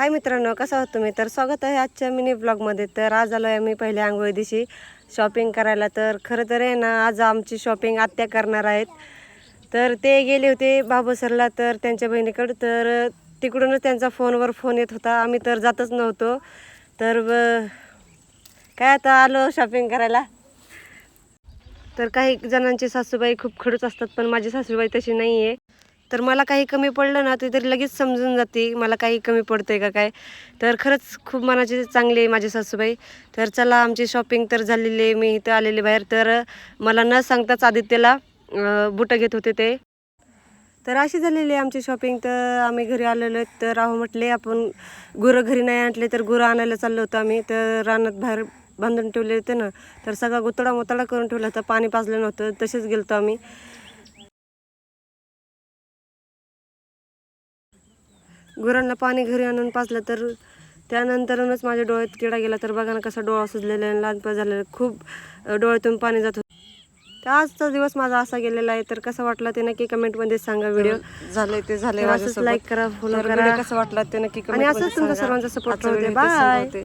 हाय मित्रांनो कसं आहोत तुम्ही? तर स्वागत आहे आजच्या मिनी ब्लॉगमध्ये तर आज आलो आहे आम्ही पहिल्या आंघोळी दिवशी शॉपिंग करायला. तर खरं तर आहे ना आज आमची शॉपिंग आत्या करणार आहेत. तर ते गेले होते बाबूसरला तर त्यांच्या बहिणीकडं. तर तिकडूनच त्यांचा फोनवर फोन येत होता. आम्ही तर जातच नव्हतो. तर काय आता आलो शॉपिंग करायला? तर काही जणांची सासूबाई खूप खडूच असतात पण माझी सासूबाई तशी नाही आहे तर मला काही कमी पडलं ना ते तरी लगेच समजून जाते मला काही कमी पडतंय का काय. तर खरंच खूप मनाचे चांगले आहे सासूबाई. तर चला आमची शॉपिंग तर झालेली आहे मी इथं आलेले बाहेर. तर मला न सांगताच आदित्यला बुटं घेत होते ते. तर अशी झालेली आहे आमची शॉपिंग तर आम्ही घरी आलेलो तर राहू म्हटले आपण गुरं घरी नाही आणले तर गुरं आणायला चाललो होतो आम्ही. तर रानात बाहेर बांधून ठेवले होते ना तर सगळा गुतडा मुतडा करून ठेवला होता. पाणी पाजलं नव्हतं तसेच गेलो आम्ही. गुरांना पाणी घरी आणून पाजलं तर त्यानंतरच माझ्या डोळ्यात किडा गेला. तर बघा ना कसा डोळा सुजलेला आहे लहानपण झालेलं. खूप डोळ्यातून पाणी जात होतं. तर आजचा दिवस माझा असा गेलेला आहे. तर कसं वाटला ते नक्की कमेंटमध्ये सांगा व्हिडिओ झालंय ते तर असंच लाईक करा फॉलो करा. कसं वाटलं ते नक्की आणि असंच तुमचा सर्वांचा सपोर्ट बाय